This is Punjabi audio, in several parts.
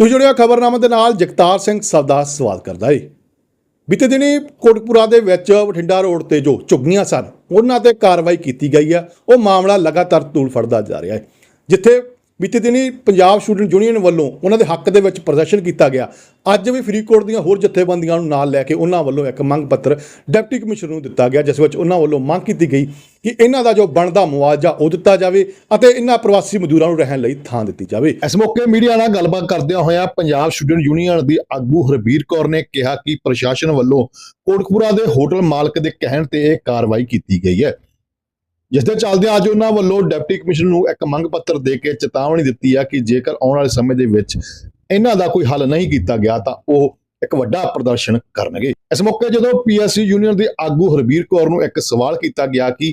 ਤੁਸੀਂ ਜੁੜਿਆ ਖਬਰਨਾਮਾ ਦੇ ਨਾਲ ਜਗਤਾਰ ਸਿੰਘ ਸਵਦਾ ਸਵਾਲ ਕਰਦਾ ਏ। ਬੀਤੇ ਦਿਨੀ ਕੋਟਕਪੂਰਾ ਦੇ ਵਿੱਚ ਬਠਿੰਡਾ ਰੋਡ ਤੇ ਜੋ ਝੁੱਗੀਆਂ ਸਨ, ਉਹਨਾਂ ਤੇ ਕਾਰਵਾਈ ਕੀਤੀ ਗਈ ਆ। ਉਹ ਮਾਮਲਾ ਲਗਾਤਾਰ ਤੂਲ ਫੜਦਾ ਜਾ ਰਿਹਾ ਹੈ ਜਿੱਥੇ ਬੀਤੇ ਦਿਨੀ ਪੰਜਾਬ ਸਟੂਡੈਂਟ ਯੂਨੀਅਨ ਵੱਲੋਂ ਉਹਨਾਂ ਦੇ ਹੱਕ ਦੇ ਵਿੱਚ ਪ੍ਰਦਰਸ਼ਨ ਕੀਤਾ ਗਿਆ। ਅੱਜ ਵੀ ਫਰੀਦਕੋਟ ਦੀਆਂ ਹੋਰ ਜਥੇਬੰਦੀਆਂ ਨੂੰ ਨਾਲ ਲੈ ਕੇ ਉਹਨਾਂ ਵੱਲੋਂ ਇੱਕ ਮੰਗ ਪੱਤਰ ਡਿਪਟੀ ਕਮਿਸ਼ਨਰ ਨੂੰ ਦਿੱਤਾ ਗਿਆ, ਜਿਸ ਵਿੱਚ ਉਹਨਾਂ ਵੱਲੋਂ ਮੰਗ ਕੀਤੀ ਗਈ ਕਿ ਇਹਨਾਂ ਦਾ ਜੋ ਬਣਦਾ ਮੁਆਵਜ਼ਾ ਉਹ ਦਿੱਤਾ ਜਾਵੇ ਅਤੇ ਇਹਨਾਂ ਪ੍ਰਵਾਸੀ ਮਜ਼ਦੂਰਾਂ ਨੂੰ ਰਹਿਣ ਲਈ ਥਾਂ ਦਿੱਤੀ ਜਾਵੇ। ਇਸ ਮੌਕੇ ਮੀਡੀਆ ਨਾਲ ਗੱਲਬਾਤ ਕਰਦਿਆਂ ਹੋਇਆ ਪੰਜਾਬ ਸਟੂਡੈਂਟ ਯੂਨੀਅਨ ਦੀ ਆਗੂ ਹਰਬੀਰ ਕੌਰ ਨੇ ਕਿਹਾ ਕਿ ਪ੍ਰਸ਼ਾਸਨ ਵੱਲੋਂ ਕੋਟਕਪੂਰਾ ਦੇ ਹੋਟਲ ਮਾਲਕ ਦੇ ਕਹਿਣ ਤੇ ਇਹ ਕਾਰਵਾਈ ਕੀਤੀ ਗਈ ਹੈ। ਜਿਸ ਦੇ ਚੱਲਦਿਆਂ ਅੱਜ ਉਹਨਾਂ ਵੱਲੋਂ ਡਿਪਟੀ ਕਮਿਸ਼ਨਰ ਨੂੰ ਇੱਕ ਮੰਗ ਪੱਤਰ ਦੇ ਕੇ ਚੇਤਾਵਨੀ ਦਿੱਤੀ ਹੈ ਕਿ ਜੇਕਰ ਆਉਣ ਵਾਲੇ ਸਮੇਂ ਦੇ ਵਿੱਚ ਇਹਨਾਂ ਦਾ ਕੋਈ ਹੱਲ ਨਹੀਂ ਕੀਤਾ ਗਿਆ ਤਾਂ ਉਹ ਇੱਕ ਵੱਡਾ ਪ੍ਰਦਰਸ਼ਨ ਕਰਨਗੇ। ਇਸ ਮੌਕੇ ਜਦੋਂ ਪੀਐਸਸੀ ਯੂਨੀਅਨ ਦੇ ਆਗੂ ਹਰਬੀਰ ਕੌਰ ਨੂੰ ਇੱਕ ਸਵਾਲ ਕੀਤਾ ਗਿਆ ਕਿ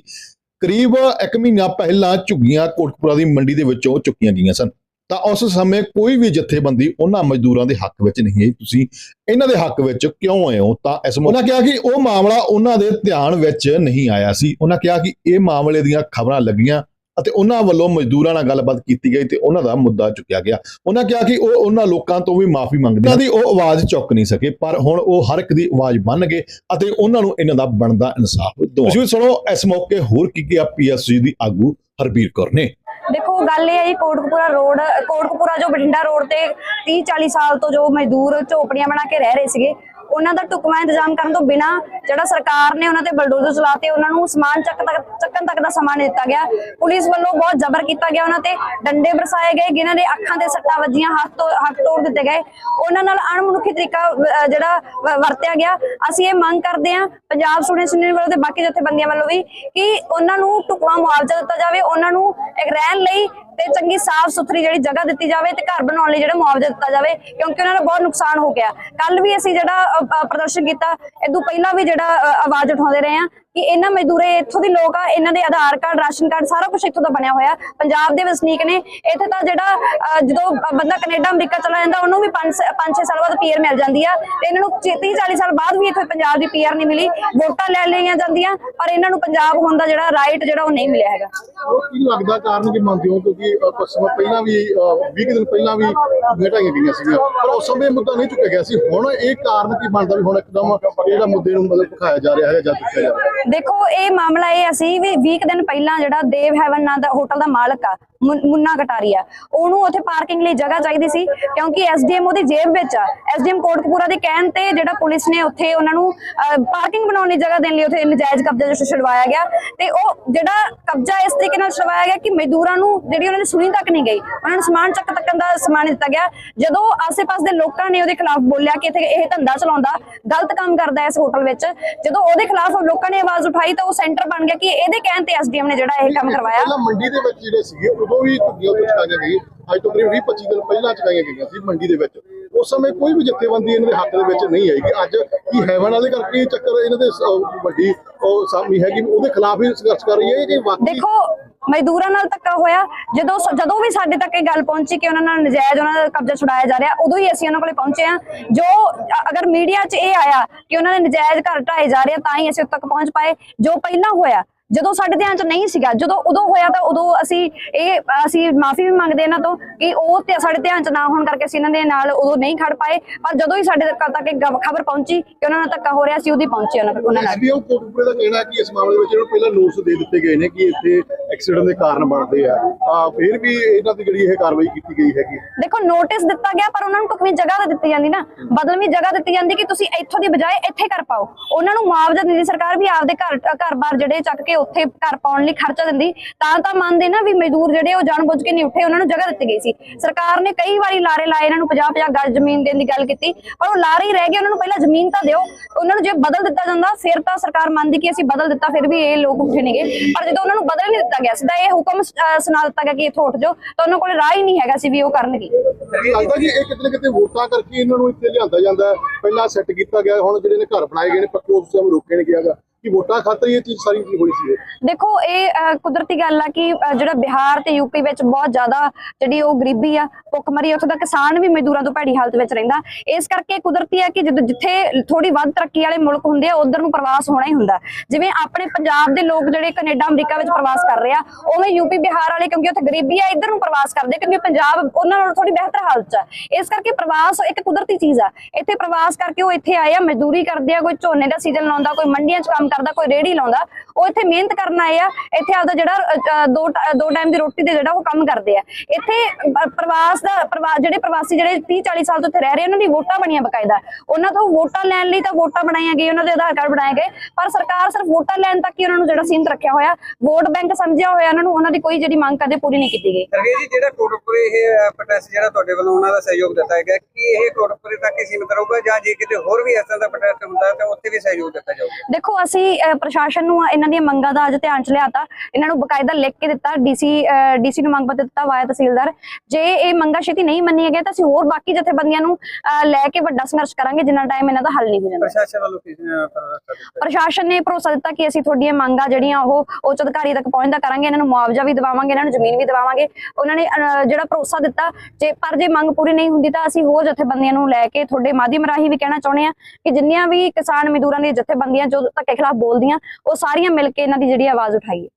ਕਰੀਬ 1 ਮਹੀਨਾ ਪਹਿਲਾਂ ਝੁੱਗੀਆਂ ਕੋਟਕਪੁਰਾ ਦੀ ਮੰਡੀ ਦੇ ਵਿੱਚੋਂ ਚੁੱਕੀਆਂ ਗਈਆਂ ਸਨ। ਤਾਂ ਉਸ ਸਮੇਂ ਕੋਈ ਵੀ ਜਥੇਬੰਦੀ ਉਹਨਾਂ ਮਜ਼ਦੂਰਾਂ ਦੇ ਹੱਕ ਵਿੱਚ ਨਹੀਂ ਆਈ। ਤੁਸੀਂ ਇਹਨਾਂ ਦੇ ਹੱਕ ਵਿੱਚ ਕਿਉਂ ਆਏ ਹੋ? ਤਾਂ ਇਸ ਉਹਨਾਂ ਕਿਹਾ ਕਿ ਉਹ ਮਾਮਲਾ ਉਹਨਾਂ ਦੇ ਧਿਆਨ ਵਿੱਚ ਨਹੀਂ ਆਇਆ ਸੀ। ਉਹਨਾਂ ਕਿਹਾ ਕਿ ਇਹ ਮਾਮਲੇ ਦੀਆਂ ਖਬਰਾਂ ਲੱਗੀਆਂ ਅਤੇ ਉਹਨਾਂ ਵੱਲੋਂ ਮਜ਼ਦੂਰਾਂ ਨਾਲ ਗੱਲਬਾਤ ਕੀਤੀ ਗਈ ਤੇ ਉਹਨਾਂ ਦਾ ਮੁੱਦਾ ਚੁੱਕਿਆ ਗਿਆ। ਉਹਨਾਂ ਕਿਹਾ ਕਿ ਉਹ ਉਹਨਾਂ ਲੋਕਾਂ ਤੋਂ ਵੀ ਮਾਫੀ ਮੰਗਦੇ ਉਹਨਾਂ ਦੀ ਉਹ ਆਵਾਜ਼ ਚੁੱਕ ਨਹੀਂ ਸਕੇ, ਪਰ ਹੁਣ ਉਹ ਹਰ ਇੱਕ ਦੀ ਆਵਾਜ਼ ਬਣ ਗਏ ਅਤੇ ਉਹਨਾਂ ਨੂੰ ਇਹਨਾਂ ਦਾ ਬਣਦਾ ਇਨਸਾਫ ਦਿਵਾਓ ਤੁਸੀਂ ਵੀ ਸੁਣੋ, ਇਸ ਮੌਕੇ ਹੋਰ ਕੀ ਕੀ ਪੀਐਸਜੀ ਦੀ ਆਗੂ ਹਰਬੀਰ ਕੌਰ ਨੇ। ਦੇਖੋ ਗੱਲ ਇਹ ਹੈ ਜੀ, ਕੋਟਕਪੂਰਾ ਰੋਡ, ਕੋਟਕਪੂਰਾ ਜੋ ਬਠਿੰਡਾ ਰੋਡ ਤੇ 30 40 ਸਾਲ ਤੋਂ ਜੋ ਮਜ਼ਦੂਰ ਝੋਪੜੀਆਂ ਬਣਾ ਕੇ ਰਹਿ ਰਹੇ ਸੀਗੇ ਉਹਨਾਂ ਦਾ ਟੁਕਮਾ ਇੰਤਜ਼ਾਮ ਕਰਨ ਤੋਂ ਬਿਨਾ ਜਿਹੜਾ ਸਰਕਾਰ ਨੇ ਉਹਨਾਂ ਤੇ ਬਲਡੋਜ਼ਰ ਚਲਾਤੇ, ਉਹਨਾਂ ਨੂੰ ਸਮਾਨ ਚੱਕ ਤੱਕ, ਚੱਕਣ ਤੱਕ ਦਾ ਸਮਾਂ ਨਹੀਂ ਦਿੱਤਾ ਗਿਆ। ਪੁਲਿਸ ਵੱਲੋਂ ਬਹੁਤ ਜ਼ਬਰ ਕੀਤਾ ਗਿਆ ਉਹਨਾਂ ਤੇ, ਡੰਡੇ ਬਰਸਾਏ ਗਏ, ਜਿਨ੍ਹਾਂ ਦੇ ਅੱਖਾਂ ਤੇ ਸੱਟਾਂ ਵੱਜੀਆਂ, ਹੱਥ ਤੋਂ ਹੱਥ ਤੋੜ ਦਿੱਤੇ ਗਏ। ਉਹਨਾਂ ਨਾਲ ਅਣਮਨੁੱਖੀ ਤਰੀਕਾ ਜਿਹੜਾ ਵਰਤਿਆ ਗਿਆ। ਅਸੀਂ ਇਹ ਮੰਗ ਕਰਦੇ ਹਾਂ, ਪੰਜਾਬ ਸਟੂਡੈਂਟਸ ਯੂਨੀਅਨ ਵੱਲੋਂ ਤੇ ਬਾਕੀ ਜਥੇਬੰਦੀਆਂ ਵੱਲੋਂ ਵੀ, ਕਿ ਉਹਨਾਂ ਨੂੰ ਟੁਕਵਾ ਮੁਆਵਜ਼ਾ ਦਿੱਤਾ ਜਾਵੇ, ਉਹਨਾਂ ਨੂੰ ਰਹਿਣ ਲਈ ਤੇ ਚੰਗੀ ਸਾਫ਼ ਸੁਥਰੀ ਜਿਹੜੀ ਜਗ੍ਹਾ ਦਿੱਤੀ ਜਾਵੇ ਤੇ ਘਰ ਬਣਾਉਣ ਲਈ ਜਿਹੜਾ ਮੁਆਵਜ਼ਾ ਦਿੱਤਾ ਜਾਵੇ, ਕਿਉਂਕਿ ਉਹਨਾਂ ਦਾ ਬਹੁਤ ਨੁਕਸਾਨ ਹੋ ਗਿਆ। ਕੱਲ ਵੀ ਅਸੀਂ ਜਿਹੜਾ ਪ੍ਰਦਰਸ਼ਨ ਕੀਤਾ ਇਦੋਂ ਪਹਿਲਾਂ ਵੀ ਜਿਹੜਾ ਆਵਾਜ਼ ਉਠਾਉਂਦੇ ਰਹੇ ਆ ਕਿ ਇਹਨਾਂ ਮਜ਼ਦੂਰੇ, ਇੱਥੋਂ ਦੀ ਲੋਕ ਆ, ਇਹਨਾਂ ਦੇ ਆਧਾਰ ਕਾਰਡ, ਰਾਸ਼ਨ ਕਾਰਡ, ਸਾਰਾ ਕੁਝ ਇੱਥੋਂ ਦਾ ਬਣਿਆ ਹੋਇਆ। ਪੰਜਾਬ ਦੇ ਵਸਨੀਕ ਨੇ, ਇੱਥੇ ਤਾਂ ਜਿਹੜਾ ਜਦੋਂ ਬੰਦਾ ਕੈਨੇਡਾ, ਅਮਰੀਕਾ ਚਲਾ ਜਾਂਦਾ, ਉਹਨੂੰ ਵੀ 5 5-6 ਸਾਲ ਬਾਅਦ ਪੀਆਰ ਮਿਲ ਜਾਂਦੀ ਆ। ਤੇ ਇਹਨਾਂ ਨੂੰ 30 40 ਸਾਲ ਬਾਅਦ ਵੀ ਇੱਥੇ ਪੰਜਾਬ ਦੀ ਪੀਆਰ ਨਹੀਂ ਮਿਲੀ। ਵੋਟਾਂ ਲੈ ਲਈਆਂ ਜਾਂਦੀਆਂ, ਪਰ ਇਹਨਾਂ ਨੂੰ ਪੰਜਾਬ ਹੋਣ ਦਾ ਜਿਹੜਾ ਰਾਈਟ ਜਿਹੜਾ ਉਹ ਨਹੀਂ ਮਿਲਿਆ ਹੈਗਾ। ਕੀ ਲੱਗਦਾ ਕਾਰਨ ਕੀ ਮੰਨਦੇ ਹੋ? ਕਿਉਂਕਿ ਕੁਝ ਸਮਾਂ ਪਹਿਲਾਂ ਵੀ 20 ਦਿਨ ਪਹਿਲਾਂ ਵੀ ਘਟਾਈਆਂ ਗਈਆਂ ਸੀਗੀਆਂ। ਪਰ ਉਸ ਸਮੇਂ ਮੁੱਦਾ ਨਹੀਂ ਚੁੱਕਿਆ ਗਿਆ ਸੀ। ਹੁਣ ਇਹ ਕਾਰਨ ਕੀ ਬਣਦਾ ਵੀ ਹੁਣ ਇੱਕਦਮ ਇਹ ਮੁੱਦੇ ਨੂੰ ਮਤਲਬ ਪਖਾਇਆ ਜਾ ਰਿਹਾ ਹੈ ਜਾਂ ਚੁੱਕਿਆ ਜਾ ਰਿਹਾ ਹੈ? ਦੇਖੋ, ਇਹ ਮਾਮਲਾ ਇਹ ਅਸੀਂ ਵੀ 20 ਕੁ ਦਿਨ ਪਹਿਲਾਂ ਜਿਹੜਾ ਦੇਵ ਹੈਵਨ ਨਾਂ ਦਾ ਹੋਟਲ ਦਾ ਮਾਲਕ ਆ ਮੁੰਨਾ ਕਟਾਰੀਆ ਉਹਨੂੰ ਉੱਥੇ ਪਾਰਕਿੰਗ ਲਈ ਜਗ੍ਹਾ ਚਾਹੀਦੀ ਸੀ, ਕਿਉਂਕਿ ਐਸਡੀਐਮ ਉਹਦੀ ਜੇਬ ਵਿੱਚ ਆ। ਐਸਡੀਐਮ ਕੋਟਕਪੂਰਾ ਦੇ ਕਹਿਣ ਤੇ ਜਿਹੜਾ ਪੁਲਿਸ ਨੇ ਉੱਥੇ ਉਹਨਾਂ ਨੂੰ ਪਾਰਕਿੰਗ ਬਣਾਉਣ ਦੀ ਜਗ੍ਹਾ ਦੇਣ ਲਈ ਉੱਥੇ ਨਜਾਇਜ਼ ਕਬਜ਼ਾ ਜੋ ਛਡਵਾਇਆ ਗਿਆ ਤੇ ਉਹ ਜਿਹੜਾ ਕਬਜ਼ਾ ਇਸ ਤਰੀਕੇ ਨਾਲ ਛਡਵਾਇਆ ਗਿਆ ਕਿ ਮਜ਼ਦੂਰਾਂ ਨੂੰ ਜਿਹੜੀ ਉਹਨਾਂ ਨੇ ਸੁਣੀ ਤੱਕ ਨਹੀਂ ਗਈ, ਉਹਨਾਂ ਨੂੰ ਸਮਾਨ ਚੱਕ ਤੱਕਣ ਦਾ ਸਮਾਨ ਦਿੱਤਾ ਗਿਆ। ਜਦੋਂ ਆਸ-ਪਾਸ ਦੇ ਲੋਕਾਂ ਨੇ ਉਹਦੇ ਖਿਲਾਫ ਬੋਲਿਆ ਕਿ ਇੱਥੇ ਇਹ ਧੰਦਾ ਚਲਾਉਂਦਾ, ਗਲਤ ਕੰਮ ਕਰਦਾ ਇਸ ਹੋਟਲ ਵਿੱਚ, ਜਦੋਂ ਉਹਦੇ ਖਿਲਾਫ ਲੋਕਾਂ ਨੇ ਆਵਾਜ਼ ਉਠਾਈ ਤਾਂ ਉਹ ਸੈਂਟਰ ਬਣ ਗਿਆ ਕਿ ਇਹਦੇ ਕਹਿਣ ਤੇ ਐਸਡੀਐਮ ਨੇ ਜਿਹੜਾ ਇਹ ਕੰਮ ਕਰਵਾਇਆ। ਪਹਿਲਾਂ ਮੰਡੀ ਦੇ ਵਿੱਚ ਜਿਹੜੇ ਸੀਗੇ ਉਦੋਂ ਵੀ ਝੁੱਗੀਆਂ ਤੋਂ ਚੁਕਾਈਆਂ ਗਈ ਅੱਜ ਤੋਂ ਕਰੀਬ 20 25 ਦਿਨ ਪਹਿਲਾਂ ਚੁਕਾਈਆਂ ਗਈਆਂ ਸੀ ਮੰਡੀ ਦੇ ਵਿੱਚ। ਉਸ ਸਮੇਂ ਕੋਈ ਵੀ ਜਥੇਬੰਦੀ ਇਹਨਾਂ ਦੇ ਹੱਕ ਦੇ ਵਿੱਚ ਨਹੀਂ ਆਏਗੀ ਅੱਜ ਕੀ ਹੈਵਨ ਵਾਲੇ ਕਰਕੇ ਚੱਕਰ ਇਹਨਾਂ ਦੇ ਵੱਡੀ ਉਹ ਸਾਮੀ ਹੈਗੀ ਉਹਦੇ ਖਿਲਾਫ ਹੀ ਸੰਘਰਸ਼ ਕਰ ਰਹੀ ਹੈ ਕਿ ਵਾਕਈ ਦੇਖੋ ਮਜ਼ਦੂਰਾਂ ਨਾਲ ਧੱਕਾ ਹੋਇਆ। ਜਦੋਂ ਜਦੋਂ ਵੀ ਸਾਡੇ ਤੱਕ ਇਹ ਗੱਲ ਪਹੁੰਚੀ ਕਿ ਉਹਨਾਂ ਨਾਲ ਨਜਾਇਜ਼ ਉਹਨਾਂ ਦਾ ਕਬਜ਼ਾ ਛੁਡਾਇਆ ਜਾ ਰਿਹਾ, ਉਦੋਂ ਹੀ ਅਸੀਂ ਉਹਨਾਂ ਕੋਲੇ ਪਹੁੰਚੇ ਆ ਜੋ ਅਗਰ ਮੀਡੀਆ 'ਚ ਇਹ ਆਇਆ ਕਿ ਉਹਨਾਂ ਦੇ ਨਜਾਇਜ਼ ਘਰ ਢਾਏ ਜਾ ਰਹੇ ਤਾਂ ਹੀ ਅਸੀਂ ਉੱਥੇ ਤੱਕ ਪਹੁੰਚ ਪਾਏ। ਜੋ ਪਹਿਲਾਂ ਹੋਇਆ, ਜਦੋਂ ਸਾਡੇ ਧਿਆਨ 'ਚ ਨਹੀਂ ਸੀਗਾ, ਜਦੋਂ ਉਦੋਂ ਹੋਇਆ ਤਾਂ ਉਦੋਂ ਅਸੀਂ ਇਹ, ਅਸੀਂ ਮਾਫੀ ਵੀ ਮੰਗਦੇ ਇਹਨਾਂ ਤੋਂ ਕਿ ਉਹ ਤੇ ਸਾਡੇ ਧਿਆਨ 'ਚ ਨਾ ਹੋਣ ਕਰਕੇ ਅਸੀਂ ਇਹਨਾਂ ਦੇ ਨਾਲ ਉਦੋਂ ਨਹੀਂ ਖੜ ਪਾਏ। ਪਰ ਜਦੋਂ ਹੀ ਸਾਡੇ ਤੱਕ ਇਹ ਖਬਰ ਪਹੁੰਚੀ ਕਿ ਉਹਨਾਂ ਨਾਲ ਧੱਕਾ ਹੋ ਰਿਹਾ ਸੀ ਉਹਦੀ ਪਹੁੰਚੇ ਉਹਨਾਂ ਨਾਲ। ਐਸਪੀਓ ਕੋਟਪੁਰੇ ਦਾ ਕਹਿਣਾ ਕਿ ਇਸ ਮਾਮਲੇ ਵਿੱਚ ਇਹਨਾਂ ਨੂੰ ਪਹਿਲਾਂ ਨੋਟਿਸ ਦੇ ਦਿੱਤੇ ਗਏ ਨੇ ਕਿ ਇੱਥੇ ਐਕਸੀਡੈਂਟ ਦੇ ਕਾਰਨ ਬਣਦੇ ਆ। ਆ ਫਿਰ ਵੀ ਇਹਨਾਂ ਦੀ ਜਿਹੜੀ ਇਹ ਕਾਰਵਾਈ ਕੀਤੀ ਗਈ ਹੈਗੀ ਦੇਖੋ ਨੋਟਿਸ ਦਿੱਤਾ ਗਿਆ, ਪਰ ਉਹਨਾਂ ਨੂੰ ਢੁਕਵੀਂ ਜਗ੍ਹਾ ਤਾਂ ਦਿੱਤੀ ਜਾਂਦੀ ਨਾ। ਬਦਲਵੀਂ ਜਗ੍ਹਾ ਦਿੱਤੀ ਜਾਂਦੀ ਕਿ ਤੁਸੀਂ ਇੱਥੋਂ ਦੀ ਬਜਾਏ ਇੱਥੇ ਕਰ ਪਾਓ। ਉਹਨਾਂ ਨੂੰ ਮੁਆਵਜ਼ਾ ਦਿੰਦੀ ਸਰਕਾਰ ਵੀ ਆਪਦੇ ਘਰ, ਘਰ-ਬਾਰ ਜਿਹੜੇ ਚੱਕ ਕੇ ਉੱਥੇ ਘਰ ਪਾਉਣ ਲਈ ਖਰਚਾ ਦਿੰਦੀ। ਤਾਂ ਤਾਂ ਮੰਨਦੇ ਨਾ ਵੀ ਮਜ਼ਦੂਰ ਜਿਹੜੇ ਉਹ ਜਾਣਬੁੱਝ ਕੇ ਨਹੀਂ ਉੱਠੇ, ਉਹਨਾਂ ਨੂੰ ਜਗ੍ਹਾ ਦਿੱਤੀ ਗਈ ਸੀ। ਸਰਕਾਰ ਨੇ ਕਈ ਵਾਰੀ ਲਾਰੇ ਲਾਏ, ਇਹਨਾਂ ਨੂੰ 50-50 ਗਜ ਜ਼ਮੀਨ ਦੇਣ ਦੀ ਗੱਲ ਕੀਤੀ, ਪਰ ਉਹ ਲਾਰੇ ਹੀ ਰਹਿ ਗਏ, ਉਹਨਾਂ ਨੂੰ ਪਹਿਲਾਂ ਜ਼ਮੀਨ ਤਾਂ ਦਿਓ। ਉਹਨਾਂ ਨੂੰ ਜੇ ਬਦਲ ਦਿੱਤਾ ਜਾਂਦਾ, ਫਿਰ ਤਾਂ ਸਰਕਾਰ ਮੰਨਦੀ ਕਿ ਅਸੀਂ ਬਦਲ ਦਿੱਤਾ, ਫਿਰ ਵੀ ਇਹ ਲੋਕ ਉੱਠੇ ਨਹੀਂਗੇ। ਪਰ ਜਦੋਂ ਉਹਨਾਂ ਨੂੰ ਬਦਲ ਨਹੀਂ ਦਿੱਤਾ ਗਿਆ ਸਿੱਧਾ ਇਹ ਹੁਕਮ ਸੁਣਾ ਦਿੱਤਾ ਗਿਆ ਕਿ ਇੱਥੋਂ ਉੱਠ ਜਾਓ। ਤਾਂ ਉਹਨਾਂ ਕੋਲ ਰਾਹ ਹੀ ਨਹੀਂ ਹੈਗਾ ਸੀ ਵੀ ਉਹ ਕਰਨਗੇ। ਲੱਗਦਾ ਕਿ ਇਹ ਕਿਤੇ ਨਾ ਕਿਤੇ ਵੋਟਾਂ ਕਰਕੇ ਇਹਨਾਂ ਨੂੰ ਇੱਥੇ ਲਿਆਂਦਾ ਜਾਂਦਾ ਪਹਿਲਾਂ ਸੈੱਟ ਕੀਤਾ ਗਿਆ, ਹੁਣ ਜਿਹੜੇ ਨੇ ਘਰ ਬਣਾਏ ਗਏ ਨੇ, ਪੱਕੇ ਉਸ ਨੂੰ ਰੋਕੇ ਨਹੀਂ ਗਿਆਗਾ। ਕਿ ਵੋਟਾਂ ਖਾਤਰ ਇਹ ਚੀਜ਼ ਸਾਰੀ ਹੋਈ ਸੀ ਦੇਖੋ, ਇਹ ਕੁਦਰਤੀ ਗੱਲ ਆ ਕਿ ਜਿਹੜਾ ਬਿਹਾਰ ਤੇ ਯੂਪੀ ਵਿੱਚ ਬਹੁਤ ਜ਼ਿਆਦਾ ਜਿਹੜੀ ਉਹ ਗਰੀਬੀ ਆ, ਭੁੱਖਮਰੀ, ਉੱਥੋਂ ਦਾ ਕਿਸਾਨ ਵੀ ਮਜ਼ਦੂਰਾਂ ਤੋਂ ਭੈੜੀ ਹਾਲਤ ਵਿੱਚ ਰਹਿੰਦਾ। ਇਸ ਕਰਕੇ ਕੁਦਰਤੀ ਆ ਕਿ ਜਦੋਂ, ਜਿੱਥੇ ਥੋੜੀ ਵੱਧ ਤਰੱਕੀ ਵਾਲੇ ਮੁਲਕ ਹੁੰਦੇ ਆ, ਉਧਰ ਨੂੰ ਪ੍ਰਵਾਸ ਹੋਣਾ ਹੀ ਹੁੰਦਾ। ਜਿਵੇਂ ਆਪਣੇ ਪੰਜਾਬ ਦੇ ਲੋਕ ਜਿਹੜੇ ਕੈਨੇਡਾ, ਅਮਰੀਕਾ ਵਿੱਚ ਪ੍ਰਵਾਸ ਕਰ ਰਹੇ ਆ, ਉਵੇਂ ਯੂਪੀ, ਬਿਹਾਰ ਵਾਲੇ ਕਿਉਂਕਿ ਉੱਥੇ ਗਰੀਬੀ ਆ, ਇੱਧਰ ਨੂੰ ਪ੍ਰਵਾਸ ਕਰਦੇ ਕਿਉਂਕਿ ਪੰਜਾਬ ਉਹਨਾਂ ਨਾਲੋਂ ਥੋੜੀ ਬਿਹਤਰ ਹਾਲਤ 'ਚ ਆ। ਇਸ ਕਰਕੇ ਪ੍ਰਵਾਸ ਇੱਕ ਕੁਦਰਤੀ ਚੀਜ਼ ਆ। ਇੱਥੇ ਪ੍ਰਵਾਸ ਕਰਕੇ ਉਹ ਇੱਥੇ ਆਏ ਆ, ਮਜ਼ਦੂਰੀ ਕਰਦੇ ਆ, ਕੋਈ ਝੋਨੇ ਦਾ ਸੀਜ਼ਨ ਲਾਉਂਦਾ, ਕੋਈ ਮੰਡੀਆਂ 'ਚ ਕੰਮ ਕਰਦਾ ਕੋਈ ਰੇਹੜੀ ਲਾਉਂਦਾ ਉਹ ਇੱਥੇ ਮਿਹਨਤ ਕਰਨ ਆਏ ਆ ਇੱਥੇ ਆਪਦਾ ਜਿਹੜਾ ਦੋ ਦੋ ਟਾਈਮ ਦੀ ਰੋਟੀ ਦੇ ਜਿਹੜਾ ਉਹ ਕੰਮ ਕਰਦੇ ਆ। ਇੱਥੇ ਪ੍ਰਵਾਸ ਦਾ ਜਿਹੜੇ ਪ੍ਰਵਾਸੀ ਜਿਹੜੇ 30 40 ਸਾਲ ਤੋਂ ਇੱਥੇ ਰਹਿ ਰਹੇ ਉਹਨਾਂ ਦੀ ਵੋਟਾਂ ਬਣੀਆਂ ਬਕਾਇਦਾ। ਉਹਨਾਂ ਤੋਂ ਵੋਟਾਂ ਲੈਣ ਲਈ ਤਾਂ ਵੋਟਾਂ ਬਣਾਈਆਂ ਗਈਆਂ ਉਹਨਾਂ ਦੇ ਆਧਾਰ ਕਾਰਡ ਬਣਾਏ ਗਏ ਪਰ ਸਰਕਾਰ ਸਿਰਫ ਵੋਟਾਂ ਲੈਣ ਤੱਕ ਹੀ ਉਹਨਾਂ ਨੂੰ ਜਿਹੜਾ ਸੀਮਤ ਰੱਖਿਆ ਹੋਇਆ ਵੋਟ ਬੈਂਕ ਸਮਝਿਆ ਹੋਇਆ ਉਹਨਾਂ ਨੂੰ ਉਹਨਾਂ ਦੀ ਕੋਈ ਜਿਹੜੀ ਮੰਗ ਕਦੇ ਪੂਰੀ ਨਹੀਂ ਕੀਤੀ ਗਈ। ਸਰਗੇ ਜੀ ਜਿਹੜਾ ਕੋਟਪੁਰੇ ਇਹ ਪ੍ਰੋਟੈਸਟ ਜਿਹੜਾ ਤੁਹਾਡੇ ਵੱਲੋਂ ਉਹਨਾਂ ਦਾ ਸਹਿਯੋਗ ਦਿੱਤਾ ਗਿਆ ਕਿ ਇਹ ਕੋਟਪੁਰੇ ਤੱਕ ਹੀ ਸੀਮਿਤ ਰਹੂਗਾ ਜਾਂ ਜੇ ਕਿਤੇ ਹੋਰ ਵੀ ਇਸ ਤਰ੍ਹਾਂ ਦਾ ਪ੍ਰੋਟੈਸਟ ਹੁੰਦਾ ਤਾਂ ਉੱਥੇ ਵੀ ਸਹਿਯੋਗ ਦਿੱਤਾ ਜਾਊਗਾ? ਦੇਖੋ ਅਸੀਂ ਅਹ, ਪ੍ਰਸ਼ਾਸਨ ਨੂੰ ਇਹਨਾਂ ਦੀਆਂ ਮੰਗਾਂ ਦਾ ਅੱਜ ਧਿਆਨ ਚ ਲਿਆਤਾ। ਇਹਨਾਂ ਨੂੰ ਬਕਾਇਦਾ ਲਿਖ ਕੇ ਦਿੱਤਾ ਡੀਸੀ ਡੀਸੀ ਨੂੰ ਮੰਗ ਪੱਤਰ ਦਿੱਤਾ ਵਾਇਆ ਤਹਿਸੀਲਦਾਰ। ਜੇ ਇਹ ਮੰਗਾਂ ਛੇਤੀ ਨਹੀਂ ਮੰਨੀਆਂ ਗਈਆਂ ਤਾਂ ਅਸੀਂ ਹੋਰ ਬਾਕੀ ਜਥੇਬੰਦੀਆਂ ਨੂੰ ਲੈ ਕੇ ਵੱਡਾ ਸੰਘਰਸ਼ ਕਰਾਂਗੇ ਜਿੰਨਾ ਟਾਈਮ ਇਹਨਾਂ ਦਾ ਹੱਲ ਨਹੀਂ ਹੋ ਜਾਂਦਾ। ਪ੍ਰਸ਼ਾਸਨ ਵੱਲੋਂ ਕੀ ਨੇ ਭਰੋਸਾ ਦਿੱਤਾ ਕਿ ਅਸੀਂ ਤੁਹਾਡੀਆਂ ਮੰਗਾਂ ਜਿਹੜੀਆਂ ਉਹ ਉੱਚ ਅਧਿਕਾਰੀ ਤੱਕ ਪਹੁੰਚਦਾ ਕਰਾਂਗੇ ਇਹਨਾਂ ਨੂੰ ਮੁਆਵਜ਼ਾ ਵੀ ਦਿਵਾਵਾਂਗੇ ਇਹਨਾਂ ਨੂੰ ਜ਼ਮੀਨ ਵੀ ਦਿਵਾਵਾਂਗੇ। ਉਹਨਾਂ ਨੇ ਜਿਹੜਾ ਭਰੋਸਾ ਦਿੱਤਾ ਜੇ ਪਰ ਜੇ ਮੰਗ ਪੂਰੀ ਨਹੀਂ ਹੁੰਦੀ ਤਾਂ ਅਸੀਂ ਹੋਰ ਜਥੇਬੰਦੀਆਂ ਨੂੰ ਲੈ ਕੇ ਤੁਹਾਡੇ ਮਾਧਿਅਮ ਰਾਹੀਂ ਵੀ ਕਹਿਣਾ ਚਾਹੁੰਦੇ ਆ ਕਿ ਜਿੰਨੀਆਂ ਵੀ ਕਿਸਾਨ ਮਜ਼ਦੂਰਾਂ ਦੀਆਂ ਜਥੇਬੰਦੀਆਂ ਜੋ ਧੱਕੇ ਖਿਲਾਫ ਬੋਲਦੀਆਂ ਉਹ ਸਾਰੀਆਂ ਮਿਲ ਕੇ ਇਹਨਾਂ ਦੀ ਜਿਹੜੀ ਆਵਾਜ਼ ਉਠਾਈਏ